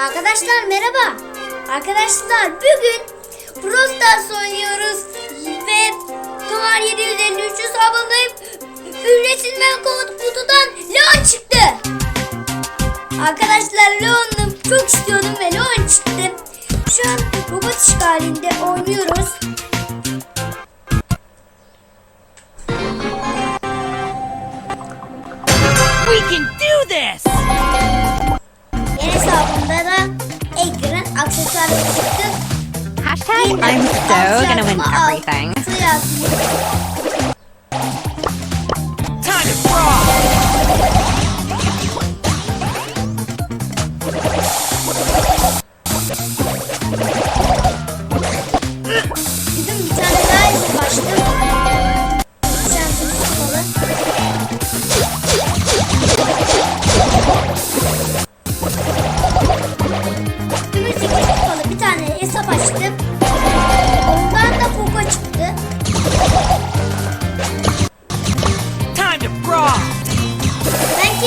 Arkadaşlar merhaba. Arkadaşlar bugün Brawl Stars oynuyoruz ve Dolar 753 hesabındayım. Üretilme kod kutudan Leon çıktı. Arkadaşlar Leon'u çok istiyordum ve Leon çıktı. Şu an robot işgalinde oynuyoruz. We can do this! I'm so gonna win everything. Time to brawl! Bizim bir tane daha isim açtım. Şansımız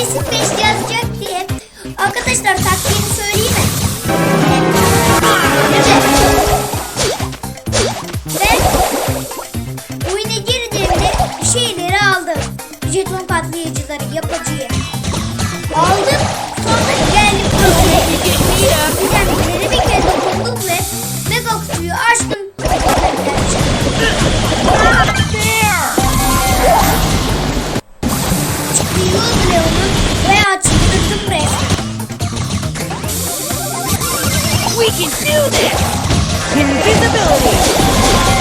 kesin 5 yazacak diye. Arkadaşlar taktiğimi söyleyeyim mi? Ve oyuna girdiğimde bir şeyleri aldım. Jeton bile onun ve açtırdım resmen. We can do this! Invisibility!